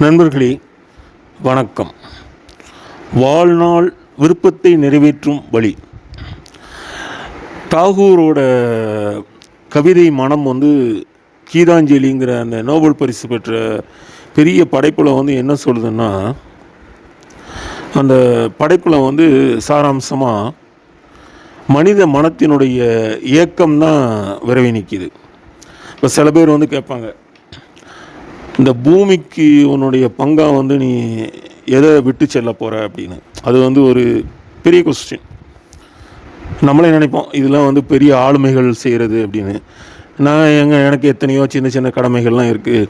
நண்பர்களே வணக்கம். வாழ்நாள் விருப்பத்தை நிறைவேற்றும் வழி. தாகூரோட கவிதை மனம் வந்து கீதாஞ்சலிங்கிற அந்த நோபல் பரிசு பெற்ற பெரிய படைப்பில் வந்து என்ன சொல்லுதுன்னா அந்த படைப்பில் வந்து சாராம்சமாக மனித மனத்தினுடைய இயக்கம்தான் விரவி நிற்கிது இப்போ சில பேர் வந்து கேட்பாங்க இந்த பூமிக்கு உன்னுடைய பங்காக வந்து நீ எதை விட்டு செல்ல போகிற அப்படின்னு? அது வந்து ஒரு பெரிய கொஸ்டின் நம்மளே நினைப்போம் இதெல்லாம் வந்து பெரிய ஆளுமைகள் செய்கிறது அப்படின்னு. நான் எங்கே எனக்கு எத்தனையோ சின்ன சின்ன கடமைகள்லாம் இருக்குது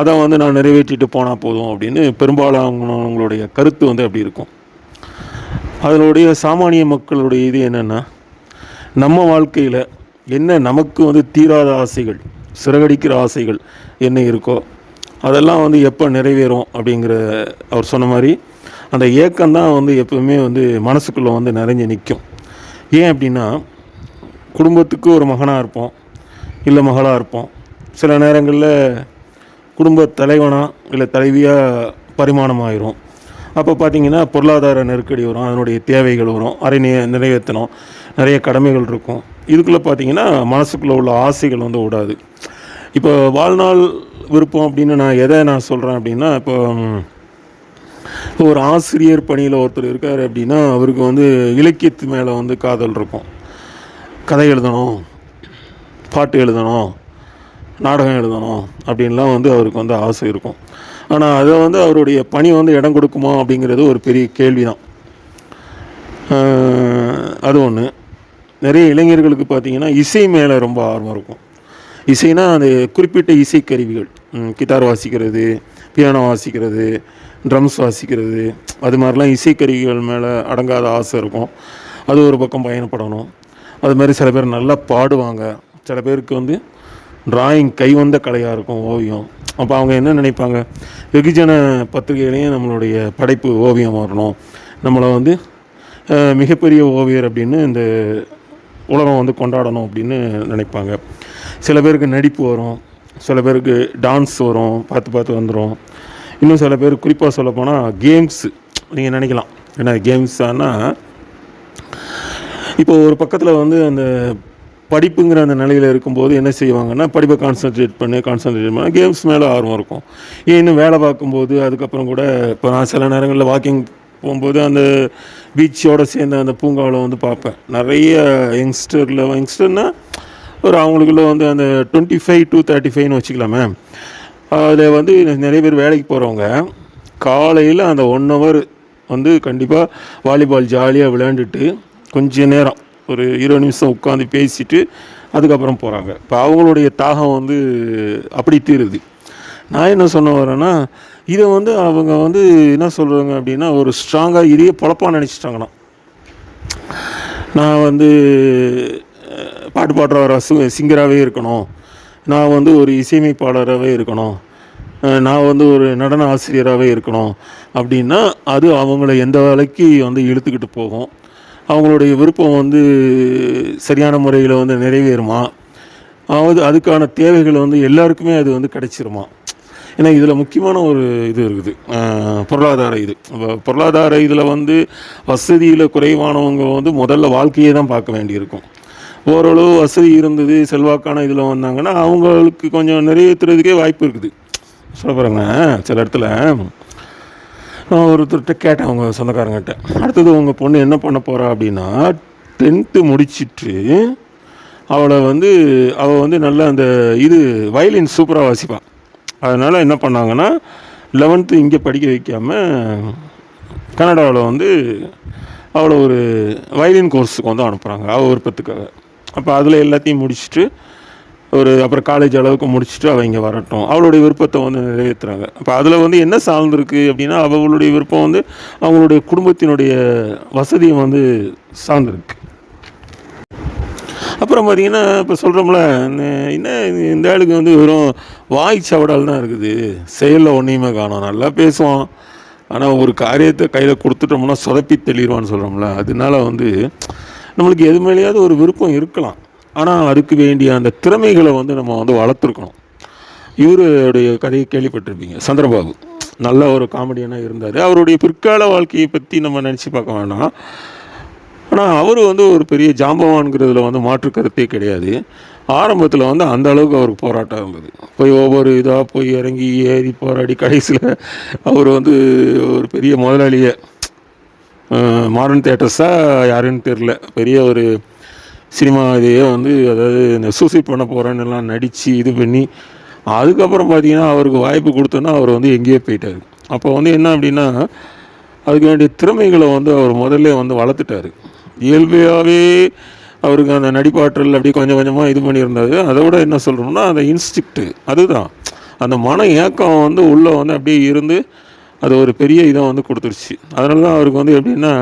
அதை வந்து நான் நிறைவேற்றிட்டு போனால் போதும் அப்படின்னு பெரும்பாலானவங்களுடைய கருத்து வந்து அப்படி இருக்கும். அதனுடைய சாமானிய மக்களுடைய இது என்னென்னா நம்ம வாழ்க்கையில் என்ன நமக்கு வந்து தீராத ஆசைகள் சிறகடிக்கிற ஆசைகள் என்ன இருக்கோ அதெல்லாம் வந்து எப்போ நிறைவேறும் அப்படிங்கிற அவர் சொன்ன மாதிரி அந்த ஏக்கம் தான் வந்து எப்பவுமே வந்து மனசுக்குள்ளே வந்து நிறைஞ்சு நிற்கும் ஏன் அப்படின்னா குடும்பத்துக்கு ஒரு மகனாக இருப்போம் இல்லை மகளாக இருப்போம். சில நேரங்களில் குடும்ப தலைவனாக இல்லை தலைவியாக பரிமாணம் ஆயிரும் அப்போ பார்த்தீங்கன்னா பொருளாதார நெருக்கடி வரும் அதனுடைய தேவைகள் வரும் அரை நி- நிறைவேற்றணும் நிறைய கடமைகள் இருக்கும். இதுக்குள்ளே பார்த்தீங்கன்னா மனசுக்குள்ளே உள்ள ஆசைகள் வந்து விடாது இப்போ வாழ்நாள் விருப்பம் அப்படின்னு நான் எதை நான் சொல்கிறேன் அப்படின்னா இப்போ இப்போ ஒரு ஆசிரியர் பணியில் ஒருத்தர் இருக்கார் அப்படின்னா அவருக்கு வந்து இலக்கியத்து மேலே வந்து காதல் இருக்கும். கதை எழுதணும் பாட்டு எழுதணும் நாடகம் எழுதணும் அப்படின்லாம் வந்து அவருக்கு வந்து ஆசை இருக்கும். ஆனால் அதை வந்து அவருடைய பணி வந்து இடம் கொடுக்குமா அப்படிங்கிறது ஒரு பெரிய கேள்வி தான் அது ஒன்று நிறைய இளைஞர்களுக்கு பார்த்தீங்கன்னா இசை மேலே ரொம்ப ஆர்வம் இருக்கும். இசைனா அந்த குறிப்பிட்ட இசைக்கருவிகள். கிட்டார் வாசிக்கிறது பியானோ வாசிக்கிறது ட்ரம்ஸ் வாசிக்கிறது அது மாதிரிலாம் இசைக்கருவிகள் மேலே அடங்காத ஆசை இருக்கும். அது ஒரு பக்கம் பயணப்படணும். அது மாதிரி சில பேர் நல்லா பாடுவாங்க. சில பேருக்கு வந்து டிராயிங் கைவந்த கலையாக இருக்கும் ஓவியம். அப்போ அவங்க என்ன நினைப்பாங்க? வெகுஜன பத்திரிகையிலையும் நம்மளுடைய படைப்பு ஓவியம் வரணும். நம்மளை வந்து மிகப்பெரிய ஓவியர் அப்படின்னு இந்த உலகம் வந்து கொண்டாடணும் அப்படின்னு நினைப்பாங்க. சில பேருக்கு நடிப்பு வரும் சில பேருக்கு டான்ஸ் வரும் பார்த்து பார்த்து வந்துடும் இன்னும் சில பேர் குறிப்பாக சொல்லப்போனால் கேம்ஸு நீங்கள் நினைக்கலாம். ஏன்னா கேம்ஸ் ஆனால் இப்போ ஒரு பக்கத்தில் வந்து அந்த படிப்புங்கிற அந்த நிலையில் இருக்கும்போது என்ன செய்வாங்கன்னா படிப்பை கான்சன்ட்ரேட் பண்ணி கான்சென்ட்ரேட் பண்ண கேம்ஸ் மேலே ஆர்வம் இருக்கும். ஏன் இன்னும் வேலை பார்க்கும்போது அதுக்கப்புறம் கூட இப்போ நான் சில நேரங்களில் வாக்கிங் போகும்போது அந்த பீச்சோடு சேர்ந்த அந்த பூங்காவில் வந்து பார்ப்பேன். நிறைய யங்ஸ்டரில் யங்ஸ்டர்னால் ஒரு அவங்களுக்குள்ள வந்து அந்த டுவெண்ட்டி ஃபைவ் டு தேர்ட்டி ஃபைவ்னு வச்சுக்கலாமே. அதில் வந்து நிறைய பேர் வேலைக்கு போகிறவங்க காலையில் அந்த ஒன் ஹவர் வந்து கண்டிப்பாக வாலிபால் ஜாலியாக விளையாண்டுட்டு கொஞ்ச நேரம் ஒரு இருபது நிமிஷம் உட்காந்து பேசிட்டு அதுக்கப்புறம் போகிறாங்க இப்போ அவங்களுடைய தாகம் வந்து அப்படி தீருது. நான் என்ன சொன்ன வரேன்னா இதை வந்து அவங்க வந்து என்ன சொல்கிறாங்க அப்படின்னா ஒரு ஸ்ட்ராங்காக இதையே பொழப்பாக நினச்சிட்டாங்கண்ணா நான் வந்து பாட்டு பாடுற சிங்கராகவே இருக்கணும். நான் வந்து ஒரு இசையமைப்பாளராகவே இருக்கணும். நான் வந்து ஒரு நடன ஆசிரியராகவே இருக்கணும். அப்படின்னா அது அவங்கள எந்த வேலைக்கு வந்து இழுத்துக்கிட்டு போகும். அவங்களுடைய விருப்பம் வந்து சரியான முறையில் வந்து நிறைவேறுமா? அதாவது அதுக்கான தேவைகள் வந்து எல்லாருக்குமே அது வந்து கிடைச்சிருமா? ஏன்னா இதில் முக்கியமான ஒரு இது இருக்குது. பொருளாதார இது. பொருளாதார இதில் வந்து வசதியில் குறைவானவங்க வந்து முதல்ல வாழ்க்கையே தான் பார்க்க வேண்டியிருக்கும். ஓரளவு வசதி இருந்தது செல்வாக்கான இதில் வந்தாங்கன்னா அவங்களுக்கு கொஞ்சம் நிறைவேற்றுறதுக்கே வாய்ப்பு இருக்குது. சொல்ல போகிறாங்க சில இடத்துல நான் ஒருத்தர்கிட்ட கேட்டேன் அவங்க சொந்தக்காரங்கிட்ட. அடுத்தது உங்கள் பொண்ணு என்ன பண்ண போகிறா அப்படின்னா டென்த்து முடிச்சிட்டு அவளை வந்து அவள் வந்து நல்ல அந்த இது வயலின் சூப்பராக வாசிப்பாள் அதனால் என்ன பண்ணாங்கன்னா லெவன்த்து இங்கே படிக்க வைக்காமல் கனடாவில் வந்து அவளை ஒரு வயலின் கோர்ஸுக்கு வந்து அனுப்புகிறாங்க அவள் விருப்பத்துக்காக. அப்போ அதில் எல்லாத்தையும் முடிச்சுட்டு ஒரு அப்புறம் காலேஜ் அளவுக்கு முடிச்சுட்டு அவள் இங்கே வரட்டும். அவளுடைய விருப்பத்தை வந்து நிறைவேற்றுறாங்க அப்போ அதில் வந்து என்ன சார்ந்திருக்கு அப்படின்னா அவளுடைய விருப்பம் வந்து அவங்களுடைய குடும்பத்தினுடைய வசதியும் வந்து சார்ந்திருக்கு. அப்புறம் பார்த்தீங்கன்னா இப்போ சொல்கிறோம்ல என்ன இந்த ஆளுக்கு வந்து வெறும் வாய் சவடால் தான் இருக்குது. செயலில் ஒன்றையுமே காணோம். நல்லா பேசுவான். ஆனால் ஒரு காரியத்தை கையில் கொடுத்துட்டோம்னா சொதப்பி தெளிவான்னு சொல்கிறோம்ல அதனால வந்து நம்மளுக்கு எது மேலேயாவது ஒரு விருப்பம் இருக்கலாம். ஆனால் அதுக்கு வேண்டிய அந்த திறமைகளை வந்து நம்ம வந்து வளர்த்துருக்கணும். இவருடைய கதையை கேள்விப்பட்டிருப்பீங்க. சந்திரபாபு. நல்ல ஒரு காமெடியனாக இருந்தார். அவருடைய பிற்கால வாழ்க்கையை பற்றி நம்ம நினச்சி பார்க்க வேணாம். ஆனால் அவர் வந்து ஒரு பெரிய ஜாம்பவான்கிறதுல வந்து மாற்று கருத்தே கிடையாது. ஆரம்பத்தில் வந்து அந்த அளவுக்கு அவருக்கு போராட்டம் இருந்தது. போய் ஒவ்வொரு இதாக போய் இறங்கி ஏறி போராடி கடைசியில் அவர் வந்து ஒரு பெரிய முதலாளியை மாடர்ன் தேட்டர்ஸாக யாருன்னு தெரில பெரிய ஒரு சினிமா இதையே வந்து அதாவது இந்த சூசைட் பண்ண போகிறேன்னு எல்லாம் நடித்து இது பண்ணி அதுக்கப்புறம் பார்த்திங்கன்னா அவருக்கு வாய்ப்பு கொடுத்தோன்னா அவர் வந்து எங்கேயோ போயிட்டார். அப்போ வந்து என்ன அப்படின்னா அதுக்கு வேண்டிய திறமைகளை வந்து அவர் முதல்ல வந்து வளர்த்துட்டாரு. இயல்பையாகவே அவருக்கு அந்த நடிப்பாற்றல் அப்படி கொஞ்சம் கொஞ்சமாக இது பண்ணியிருந்தாரு. அதை விட என்ன சொல்கிறோம்னா அந்த இன்ஸ்டிக்ட்டு அதுதான். அந்த மன ஏக்கம் வந்து உள்ளே வந்து அப்படியே இருந்து அது ஒரு பெரிய இதாக வந்து கொடுத்துருச்சு அதனால தான் அவருக்கு வந்து எப்படின்னா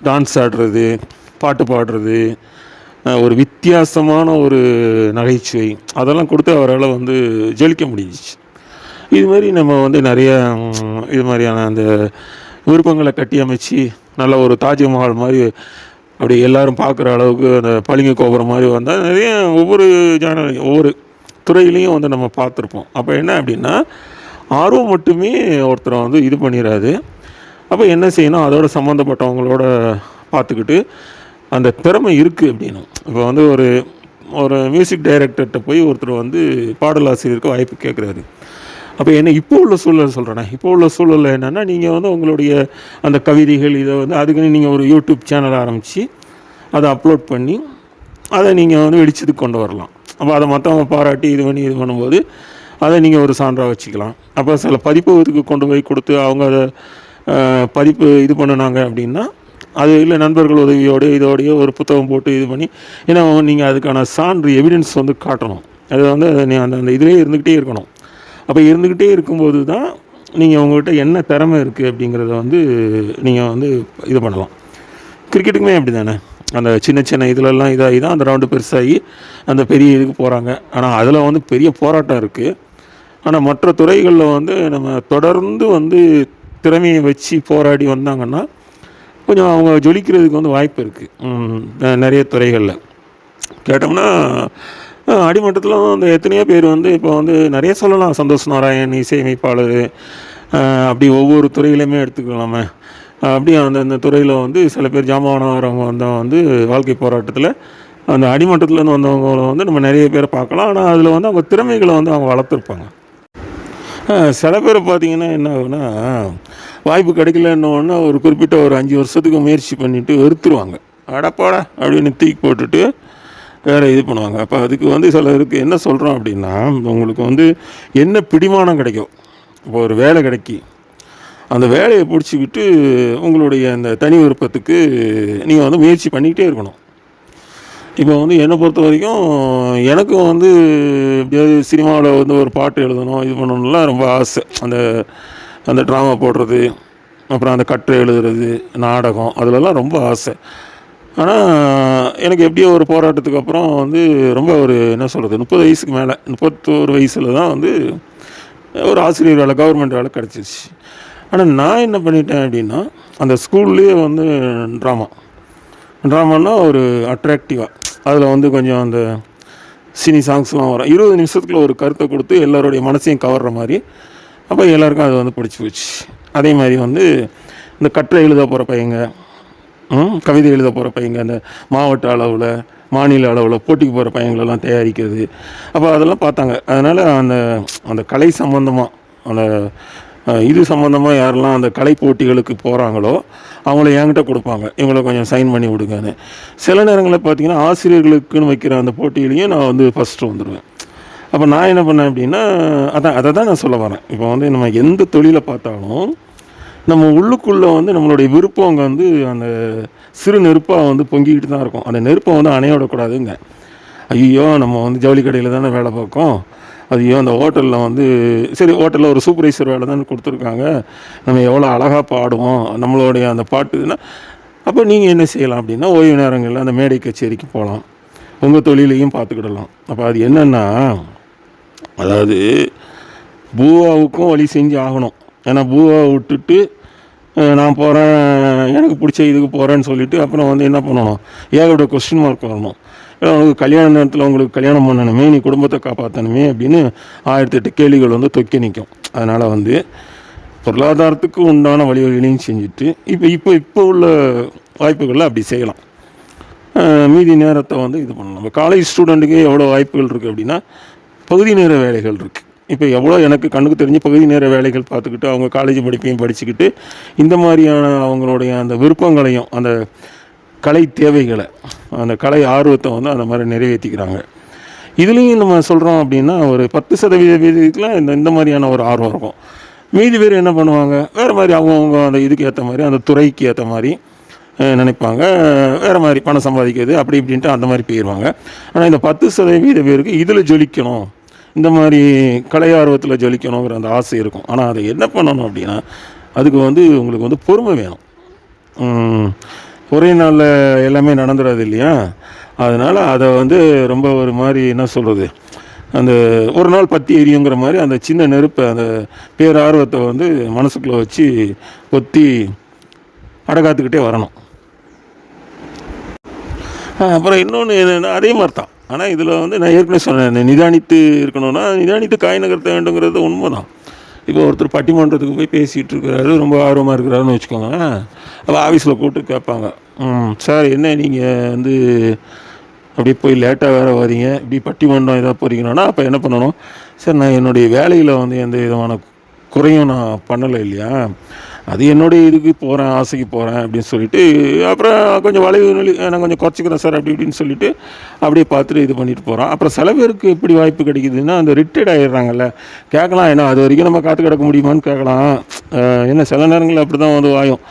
டான்ஸ் ஆடுறது பாட்டு பாடுறது ஒரு வித்தியாசமான ஒரு நகைச்சுவை அதெல்லாம் கொடுத்து அவரால் வந்து ஜெயிக்க முடிஞ்சிச்சு. இது மாதிரி நம்ம வந்து நிறைய இது மாதிரியான அந்த விருப்பங்களை கட்டி அமைச்சு நல்ல ஒரு தாஜ்மஹால் மாதிரி அப்படி எல்லாரும் பார்க்குற அளவுக்கு அந்த பளிங்கு கோபுரம் மாதிரி வந்தால் நிறைய ஒவ்வொரு ஜான ஒவ்வொரு துறையிலையும் வந்து நம்ம பார்த்துருப்போம். அப்போ என்ன அப்படின்னா ஆர்வம் மட்டுமே ஒருத்தரை வந்து இது பண்ணிடாது அப்போ என்ன செய்யணும்? அதோட சம்மந்தப்பட்டவங்களோட பார்த்துக்கிட்டு அந்த திறமை இருக்குது அப்படின்னு இப்போ வந்து ஒரு ஒரு மியூசிக் டைரக்டர்கிட்ட போய் ஒருத்தர் வந்து பாடலாசிரியருக்கு வாய்ப்பு கேட்குறாரு அப்போ என்ன இப்போ உள்ள சூழல் சொல்கிறேன் இப்போ உள்ள சூழலில் என்னென்னா நீங்கள் வந்து உங்களுடைய அந்த கவிதைகள் இதை வந்து அதுக்குன்னு நீங்கள் ஒரு யூடியூப் சேனல் ஆரம்பித்து அதை அப்லோட் பண்ணி அதை நீங்கள் வந்து வெடிச்சதுக்கு கொண்டு வரலாம். அப்போ அதை மற்றவங்க பாராட்டி இது பண்ணி இது பண்ணும்போது அதை நீங்கள் ஒரு சான்றாக வச்சுக்கலாம். அப்போ சில பதிப்பகத்துக்கு கொண்டு போய் கொடுத்து அவங்க அதை பதிப்பு இது பண்ணினாங்க அப்படின்னா அது இல்லை நண்பர்கள் உதவியோடு இதோடய ஒரு புத்தகம் போட்டு இது பண்ணி ஏன்னா நீங்கள் அதுக்கான சான்று எவிடன்ஸ் வந்து காட்டணும். அது வந்து நீ அந்த அந்த இதிலே இருந்துக்கிட்டே இருக்கணும். அப்போ இருந்துக்கிட்டே இருக்கும்போது தான் நீங்கள் உங்கள்கிட்ட என்ன திறமை இருக்குது அப்படிங்கிறத வந்து நீங்கள் வந்து இது பண்ணலாம். கிரிக்கெட்டுக்குமே அப்படி தானே அந்த சின்ன சின்ன இதிலெல்லாம் இதாகி தான் அந்த ரவுண்டு பெருசாகி அந்த பெரிய இதுக்கு போகிறாங்க ஆனால் அதில் வந்து பெரிய போராட்டம் இருக்குது ஆனால் மற்ற துறைகளில் வந்து நம்ம தொடர்ந்து வந்து திறமையை வச்சு போராடி வந்தாங்கன்னா கொஞ்சம் அவங்க ஜொலிக்கிறதுக்கு வந்து வாய்ப்பு இருக்குது நிறைய துறைகளில். கேட்டோம்னா அடிமட்டத்தில் அந்த எத்தனையோ பேர் வந்து இப்போ வந்து நிறைய சொல்லலாம். சந்தோஷ் நாராயண் இசையமைப்பாளர் அப்படி ஒவ்வொரு துறையிலையுமே எடுத்துக்கலாமே. அப்படி அந்த அந்த துறையில் வந்து சில பேர் ஜாமானவரவங்க வந்தவங்க வந்து வாழ்க்கை போராட்டத்தில் அந்த அடிமட்டத்துலேருந்து வந்தவங்கள வந்து நம்ம நிறைய பேரை பார்க்கலாம். ஆனால் அதில் வந்து அவங்க திறமைகளை வந்து அவங்க வளர்த்துருப்பாங்க. சில பேர் பார்த்தீங்கன்னா என்ன ஆகுனா வாய்ப்பு கிடைக்கலன்னொன்னே ஒரு குறிப்பிட்ட ஒரு அஞ்சு வருஷத்துக்கு முயற்சி பண்ணிவிட்டு வெறுத்துருவாங்க. அடப்பாடா அப்படின்னு தூக்கி போட்டுட்டு வேறு இது பண்ணுவாங்க. அப்போ அதுக்கு வந்து சிலருக்கு என்ன சொல்கிறோம் அப்படின்னா உங்களுக்கு வந்து என்ன பிடிமானம் கிடைக்கும்? இப்போ ஒரு வேலை கிடைக்கி அந்த வேலையை பிடிச்சிக்கிட்டு உங்களுடைய அந்த தனி விருப்பத்துக்கு நீங்கள் வந்து முயற்சி பண்ணிக்கிட்டே இருக்கணும். இப்போ வந்து என்னை பொறுத்த வரைக்கும் எனக்கும் வந்து எப்படியாவது சினிமாவில் வந்து ஒரு பாட்டு எழுதணும் இது பண்ணணும்லாம் ரொம்ப ஆசை. அந்த அந்த ட்ராமா போடுறது அப்புறம் அந்த கட்டுரை எழுதுறது நாடகம் அதிலலாம் ரொம்ப ஆசை. ஆனால் எனக்கு எப்படியோ ஒரு போராட்டத்துக்கு அப்புறம் வந்து ரொம்ப ஒரு என்ன சொல்கிறது முப்பது வயசுக்கு மேலே முப்பத்தோரு வயசில் தான் வந்து ஒரு ஆசிரியர் வேலை கவர்மெண்ட் வேலை கிடச்சிருச்சு. ஆனால் நான் என்ன பண்ணிட்டேன் அப்படின்னா அந்த ஸ்கூல்லேயே வந்து ட்ராமா ட்ராமானா ஒரு அட்ராக்டிவாக அதில் வந்து கொஞ்சம் அந்த சினி சாங்ஸ்லாம் வரும். இருபது நிமிஷத்துக்குள்ள ஒரு கருத்தை கொடுத்து எல்லோருடைய மனசையும் கவர்ற மாதிரி. அப்போ எல்லாருக்கும் அது வந்து பிடிச்சி போச்சு. அதே மாதிரி வந்து இந்த கட்டுரை எழுத போகிற பையங்க கவிதை எழுத போகிற பையங்க அந்த மாவட்ட அளவில் மாநில அளவில் போட்டிக்கு போகிற பையங்களெல்லாம் தயாரிக்கிறது. அப்போ அதெல்லாம் பார்த்தாங்க. அதனால் அந்த அந்த கலை சம்மந்தமாக அந்த இது சம்மந்தமாக யாரெல்லாம் அந்த கலை போட்டிகளுக்கு போகிறாங்களோ அவங்கள என்கிட்ட கொடுப்பாங்க. இவங்கள கொஞ்சம் சைன் பண்ணி விடுங்கன்னு. சில நேரங்களில் பார்த்தீங்கன்னா ஆசிரியர்களுக்குன்னு வைக்கிற அந்த போட்டியிலையும் நான் வந்து ஃபஸ்ட்டு வந்துடுவேன் அப்போ நான் என்ன பண்ணேன் அப்படின்னா அதான் அதை தான் நான் சொல்ல வரேன். இப்போ வந்து நம்ம எந்த தொழிலை பார்த்தாலும் நம்ம உள்ளுக்குள்ளே வந்து நம்மளுடைய விருப்பம் அங்கே வந்து அந்த சிறு நெருப்பாக வந்து பொங்கிக்கிட்டு தான் இருக்கும். அந்த நெருப்பை வந்து அணைய விடக்கூடாதுங்க. ஐயோ நம்ம வந்து ஜவுளி கடையில் தானே வேலை பார்க்கோம். ஐயோ அந்த ஹோட்டலில் வந்து சரி ஹோட்டலில் ஒரு சூப்பர்வைசர் வேலை தான் கொடுத்துருக்காங்க. நம்ம எவ்வளோ அழகாக பாடுவோம். நம்மளுடைய அந்த பாட்டுன்னா அப்போ நீங்கள் என்ன செய்யலாம் அப்படின்னா ஓய்வு நேரங்களில் அந்த மேடை கச்சேரிக்கு போகலாம். உங்கள் தொழிலையும் பார்த்துக்கிடலாம். அப்போ அது என்னென்னா அதாவது பூவாவுக்கும் வழி செஞ்சு ஆகணும். ஏன்னா பூவாவை விட்டுட்டு நான் போகிறேன் எனக்கு பிடிச்ச இதுக்கு போகிறேன்னு சொல்லிவிட்டு அப்புறம் வந்து என்ன பண்ணணும்? ஏகப்பட்ட கொஸ்டின் மார்க் வரணும். ஏன்னா, கல்யாண நேரத்தில் உங்களுக்கு கல்யாணம் பண்ணணுமே நீ குடும்பத்தை காப்பாற்றணுமே அப்படின்னு ஆயிரத்தி எட்டு கேள்விகள் வந்து தொக்கி நிற்கும் அதனால் வந்து பொருளாதாரத்துக்கு உண்டான வழிவகைகளையும் செஞ்சுட்டு இப்போ இப்போ இப்போ உள்ள வாய்ப்புகளில் அப்படி செய்யலாம். மீதி நேரத்தை வந்து இது பண்ணலாம். இப்போ காலேஜ் ஸ்டூடெண்ட்டுக்கு எவ்வளோ வாய்ப்புகள் இருக்குது அப்படின்னா பகுதி நேர வேலைகள் இருக்குது இப்போ எவ்வளோ எனக்கு கண்ணுக்கு தெரிஞ்சு பகுதி நேர வேலைகள் பார்த்துக்கிட்டு அவங்க காலேஜ் படிப்பையும் படிச்சுக்கிட்டு இந்த மாதிரியான அவங்களுடைய அந்த விருப்பங்களையும் அந்த கலை தேவைகளை அந்த கலை ஆர்வத்தை வந்து அந்த மாதிரி நிறைவேற்றிக்கிறாங்க. இதுலேயும் நம்ம சொல்கிறோம் அப்படின்னா ஒரு பத்து சதவீத வீதத்தில் இந்த இந்த மாதிரியான ஒரு ஆர்வம் இருக்கும். மீதி பேர் என்ன பண்ணுவாங்க? வேறு மாதிரி அவங்கவுங்க அந்த இதுக்கு ஏற்ற மாதிரி அந்த துறைக்கு ஏற்ற மாதிரி நினைப்பாங்க. வேறு மாதிரி பணம் சம்பாதிக்கிறது அப்படி இப்படின்ட்டு அந்த மாதிரி போயிடுவாங்க ஆனால் இந்த பத்து சதவீத பேருக்கு இதில் ஜொலிக்கணும். இந்த மாதிரி கலை ஆர்வத்தில் ஜொலிக்கணுங்கிற அந்த ஆசை இருக்கும். ஆனால் அதை என்ன பண்ணணும் அப்படின்னா அதுக்கு வந்து உங்களுக்கு வந்து பொறுமை வேணும். ஒரே நாளில் எல்லாமே நடந்துடாது இல்லையா? அதனால் அதை வந்து ரொம்ப ஒரு மாதிரி என்ன சொல்கிறது அந்த ஒரு நாள் பத்தி எரியுங்கிற மாதிரி அந்த சின்ன நெருப்பை அந்த பேரார்வத்தை வந்து மனசுக்குள்ளே வச்சு பொத்தி அடகாத்துக்கிட்டே வரணும். அப்புறம் இன்னொன்று என்னென்னா அதே மாதிரி தான் ஆனால் இதில் வந்து நான் ஏற்கனவே சொன்னேன் நிதானித்து இருக்கணும்னா நிதானித்து காய் நகர்த்த வேண்டுங்கிறது உண்மை தான் இப்போ ஒருத்தர் பட்டிமன்றத்துக்கு போய் பேசிகிட்டு இருக்கிறாரு ரொம்ப ஆர்வமாக இருக்கிறாருன்னு வச்சுக்கோங்க அப்போ ஆஃபீஸில் கூப்பிட்டு கேட்பாங்க. ம் சார் என்ன நீங்கள் வந்து அப்படியே போய் லேட்டாக வேறு வரீங்க இப்படி பட்டிமன்றம் ஏதாவது போகிறீங்கன்னா அப்போ என்ன பண்ணணும்? சார் நான் என்னுடைய வேலையில் வந்து எந்த விதமான குறையும் நான் பண்ணலை இல்லையா? அது என்னுடைய இதுக்கு போகிறேன் ஆசைக்கு போகிறேன் அப்படின்னு சொல்லிட்டு அப்புறம் கொஞ்சம் வளைவு நிலை நான் கொஞ்சம் குறைச்சிக்கிறேன் சார் அப்படி இப்படின்னு சொல்லிட்டு அப்படியே பார்த்துட்டு இது பண்ணிட்டு போகிறான் அப்புறம் சில பேருக்கு எப்படி வாய்ப்பு கிடைக்குதுன்னா அந்த ரிட்டையர்ட் ஆகிடுறாங்கல்ல கேட்கலாம் ஏன்னா அது வரைக்கும் நம்ம காத்து கிடக்க முடியுமான்னு கேட்கலாம். ஏன்னா என்ன சில நேரங்களில் அப்படி தான் வந்து வாயும்.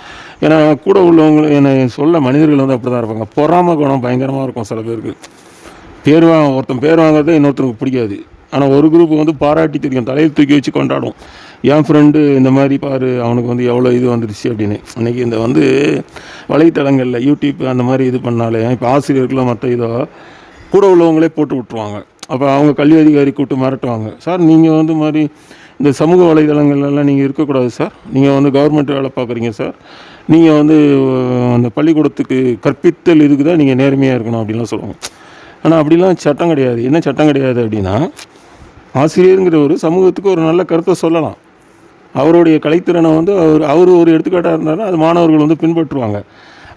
ஏன்னா கூட உள்ளவங்க என்னை சொல்ல மனிதர்கள் வந்து அப்படி தான் இருப்பாங்க. பொறாம குணம் பயங்கரமாக இருக்கும் சில பேருக்கு. பேர் வாங்க ஒருத்தன் பேர் வாங்குறது இன்னொருத்தருக்கு பிடிக்காது. ஆனால் ஒரு குரூப் வந்து பாராட்டி தெரியும் தலையில் தூக்கி வச்சு கொண்டாடும் என் ஃப்ரெண்டு இந்த மாதிரி பாரு அவனுக்கு வந்து எவ்வளோ இது வந்துருச்சு அப்படின்னு. அன்றைக்கி இந்த வந்து வலைத்தளங்களில் யூடியூப் அந்த மாதிரி இது பண்ணாலே இப்போ ஆசிரியர்களோ மற்ற இதோ கூட உள்ளவங்களே போட்டு விட்ருவாங்க அப்போ அவங்க கல்வி அதிகாரி கூப்பிட்டு மிரட்டுவாங்க. சார் நீங்கள் வந்து மாதிரி இந்த சமூக வலைதளங்கள்லாம் நீங்கள் இருக்கக்கூடாது சார். நீங்கள் வந்து கவர்மெண்ட் வேலை பார்க்குறீங்க சார். நீங்கள் வந்து அந்த பள்ளிக்கூடத்துக்கு கற்பித்தல் இதுக்கு தான் நீங்கள் நேர்மையாக இருக்கணும் அப்படின்லாம் சொல்லுவாங்க. ஆனால் அப்படிலாம் சட்டம் கிடையாது. என்ன சட்டம் கிடையாது அப்படின்னா ஆசிரியருங்கிற ஒரு சமூகத்துக்கு ஒரு நல்ல கருத்தை சொல்லலாம். அவருடைய கலைத்திறனை வந்து அவர் அவர் ஒரு எடுத்துக்காட்டாக இருந்தாலும் அது மாணவர்கள் வந்து பின்பற்றுவாங்க.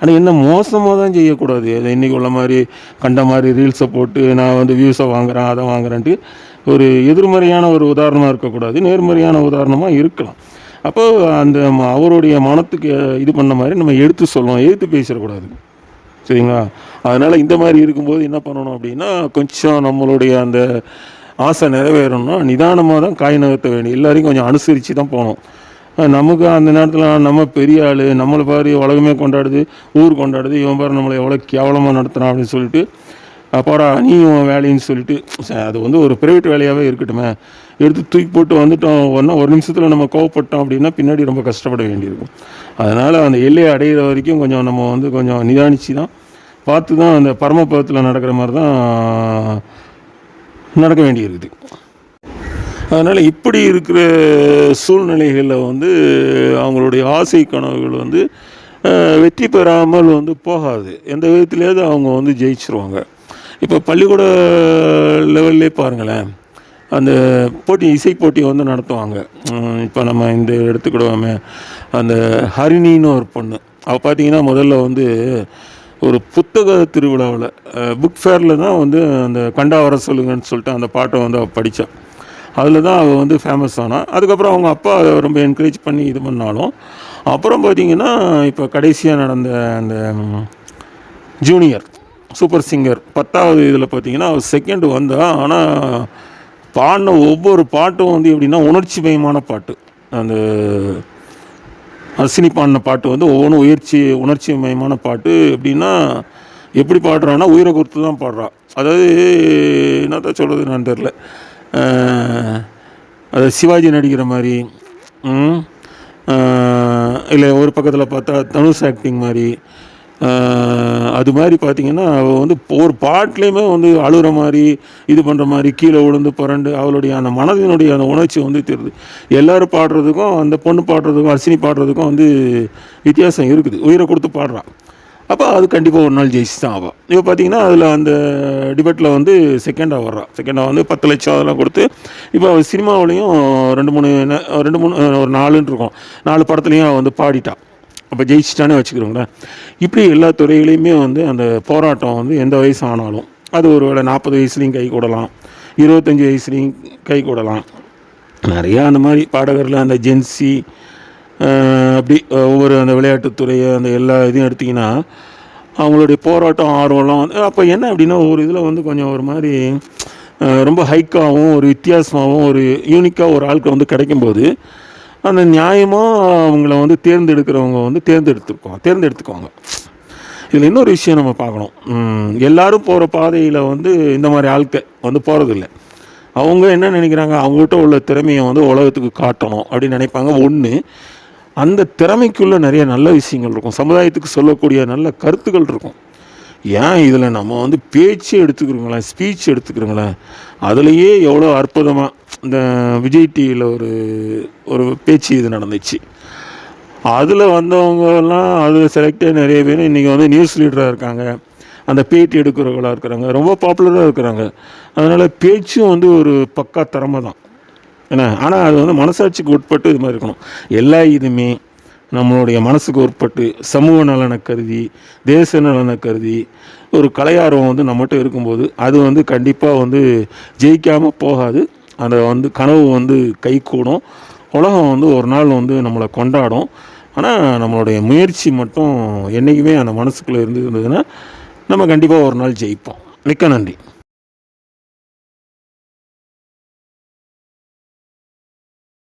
ஆனால் என்ன மோசமாக தான் செய்யக்கூடாது. அது இன்றைக்கி உள்ள மாதிரி கண்ட மாதிரி ரீல்ஸை போட்டு நான் வந்து வியூஸை வாங்குறேன் அதை வாங்குறேன்ட்டு ஒரு எதிர்மறையான ஒரு உதாரணமாக இருக்கக்கூடாது. நேர்மறையான உதாரணமாக இருக்கலாம். அப்போ அந்த ம- அவருடைய மனத்துக்கு இது பண்ண மாதிரி நம்ம எடுத்து சொல்லணும் எடுத்து பேசிடக்கூடாது. சரிங்களா? அதனால் இந்த மாதிரி இருக்கும்போது என்ன பண்ணணும் அப்படின்னா கொஞ்சம் நம்மளுடைய அந்த ஆசை நிறைவேறணும்னா நிதானமாக தான் காய் நகர்த்த வேண்டிய எல்லாரையும் கொஞ்சம் அனுசரித்து தான் போகணும். நமக்கு அந்த நேரத்தில் நம்ம பெரிய ஆள் நம்மளை பாரு உலகமே கொண்டாடுது ஊர் கொண்டாடுது இவன் பாரு நம்மளை எவ்வளோ கேவலமாக நடத்துகிறான் அப்படின்னு சொல்லிட்டு அப்பாடா நீ உன் வேலைன்னு சொல்லிட்டு அது வந்து ஒரு ப்ரைவேட் வேலையாகவே இருக்கட்டுமே. எடுத்து தூக்கி போட்டு வந்துட்டோம். ஒன்றா ஒரு நிமிஷத்தில் நம்ம கோவப்பட்டோம் அப்படின்னா பின்னாடி ரொம்ப கஷ்டப்பட வேண்டியிருக்கும். அதனால் அந்த எல்லையை அடையிற வரைக்கும் கொஞ்சம் நம்ம வந்து கொஞ்சம் நிதானித்து தான் பார்த்து தான் அந்த பரமபதத்தில் நடக்கிற மாதிரி தான் நடக்க வேண்டியிருக்குது. அதனால் இப்படி இருக்கிற சூழ்நிலைகளில் வந்து அவங்களுடைய ஆசை கனவுகள் வந்து வெற்றி பெறாமல் வந்து போகாது. எந்த விதத்துலேயாவது அவங்க வந்து ஜெயிச்சிருவாங்க. இப்போ பள்ளிக்கூட லெவல்லே பாருங்களேன். அந்த போட்டி இசை போட்டியை வந்து நடத்துவாங்க. இப்போ நம்ம இந்த எடுத்துக்கிடுவோமே அந்த ஹரிணின்னு ஒரு பொண்ணு. அவள் பார்த்தீங்கன்னா முதல்ல வந்து ஒரு புத்தக திருவிழாவில் புக் ஃபேரில் தான் வந்து அந்த கண்டா வர சொல்லுங்கன்னு சொல்லிட்டு அந்த பாட்டை வந்து அவள் படித்தான் அதில் தான் அவள் வந்து ஃபேமஸ் ஆனா. அதுக்கப்புறம் அவங்க அப்பா அதை ரொம்ப என்கரேஜ் பண்ணி இது பண்ணாலும் அப்புறம் பார்த்தீங்கன்னா இப்போ கடைசியாக நடந்த அந்த ஜூனியர் சூப்பர் சிங்கர் பத்தாவது இதில் பார்த்தீங்கன்னா அவள் செகண்டு வந்தால் ஆனால் பாடின ஒவ்வொரு பாட்டும் வந்து எப்படின்னா உணர்ச்சி மயமான பாட்டு. அந்த அசினி பாடின பாட்டு வந்து ஒவ்வொன்றும் உயர்ச்சி உணர்ச்சி மயமான பாட்டு. எப்படின்னா எப்படி பாடுறான்னா உயிரை கொடுத்து தான் பாடுறான் அதாவது என்னத்தான் சொல்கிறது நான் தெரில அது சிவாஜி நடிக்கிற மாதிரி இல்லை ஒரு பக்கத்தில் பார்த்தா தனுஷ் ஆக்டிங் மாதிரி அது மாதிரி பார்த்தீங்கன்னா அவள் வந்து ஒரு பாட்லேயுமே வந்து அழுகிற மாதிரி இது பண்ணுற மாதிரி கீழே விழுந்து புரண்டு அவளுடைய அந்த மனதினுடைய அந்த உணர்ச்சி வந்து தெரியுது எல்லோரும் பாடுறதுக்கும் அந்த பொண்ணு பாடுறதுக்கும் அர்ச்சினி பாடுறதுக்கும் வந்து வித்தியாசம் இருக்குது. உயிரை கொடுத்து பாடுறான் அப்போ அது கண்டிப்பாக ஒரு நாள் ஜெயிச்சு தான் ஆவாள் இப்போ பார்த்தீங்கன்னா அதில் அந்த டிபேட்டில் வந்து செகண்டாக வர்றான் செகண்டாக வந்து பத்து லட்சம் அதெல்லாம் கொடுத்து இப்போ அவள் சினிமாவுலேயும் ரெண்டு மூணு ரெண்டு மூணு ஒரு நாலுன்னு இருக்கும். நாலு படத்துலையும் அவ வந்து பாடிட்டான் அப்போ ஜெயிச்சிட்டானே வச்சுக்கிறோங்களேன் இப்படி எல்லா துறையிலையுமே வந்து அந்த போராட்டம் வந்து எந்த வயசு ஆனாலும் அது ஒரு வேளை நாற்பது வயசுலேயும் கை கூடலாம் இருபத்தஞ்சி வயசுலேயும் கை கூடலாம். நிறையா அந்த மாதிரி பாடகரில் அந்த ஜென்சி அப்படி ஒவ்வொரு அந்த விளையாட்டுத்துறையை அந்த எல்லா இதையும் எடுத்திங்கன்னா அவங்களுடைய போராட்டம் ஆர்வம்லாம் வந்து அப்போ என்ன அப்படின்னா ஒரு இதில் வந்து கொஞ்சம் ஒரு மாதிரி ரொம்ப ஹைக்காகவும் ஒரு வித்தியாசமாகவும் ஒரு யூனிக்காக ஒரு ஆளுக்கு வந்து கிடைக்கும்போது அந்த நியாயமாக அவங்கள வந்து தேர்ந்தெடுக்கிறவங்க வந்து தேர்ந்தெடுத்துக்குவாங்க தேர்ந்தெடுத்துக்குவாங்க. இதில் இன்னொரு விஷயம் நம்ம பார்க்கணும். எல்லோரும் போகிற பாதையில் வந்து இந்த மாதிரி ஆட்கள் வந்து போகிறதில்ல அவங்க என்ன நினைக்கிறாங்க? அவங்ககிட்ட உள்ள திறமையை வந்து உலகத்துக்கு காட்டணும் அப்படின்னு நினைப்பாங்க. ஒன்று அந்த திறமைக்குள்ளே நிறைய நல்ல விஷயங்கள் இருக்கும். சமுதாயத்துக்கு சொல்லக்கூடிய நல்ல கருத்துக்கள் இருக்கும். ஏன் இதில் நம்ம வந்து பேச்சு எடுத்துக்கிறோங்களேன் ஸ்பீச் எடுத்துக்கிறோங்களேன் அதுலேயே எவ்வளோ அற்புதமாக இந்த விஜய் டிவியில் ஒரு ஒரு பேச்சு இது நடந்துச்சு. அதில் வந்தவங்கெல்லாம் அதில் செலக்டே நிறைய பேர் இன்றைக்கி வந்து நியூஸ் லீடராக இருக்காங்க. அந்த பேட்டி எடுக்கிறவங்களா இருக்கிறாங்க. ரொம்ப பாப்புலராக இருக்கிறாங்க. அதனால் பேச்சும் வந்து ஒரு பக்கா திறமை தான் என்ன ஆனால் அது வந்து மனசாட்சிக்கு உட்பட்டு இது மாதிரி இருக்கணும். எல்லா இதுவுமே நம்மளுடைய மனசுக்கு உட்பட்டு சமூக நலனை கருதி தேச நலனை கருதி ஒரு கலையார்வம் வந்து நம்மகிட்ட இருக்கும்போது அது வந்து கண்டிப்பாக வந்து ஜெயிக்காமல் போகாது. அதை வந்து கனவு வந்து கைகூடும். உலகம் வந்து ஒரு நாள் வந்து நம்மளை கொண்டாடும். ஆனால் நம்மளுடைய முயற்சி மட்டும் என்றைக்குமே அந்த மனசுக்குள்ளே இருந்துருந்ததுன்னா நம்ம கண்டிப்பாக ஒரு நாள் ஜெயிப்போம். மிக்க நன்றி.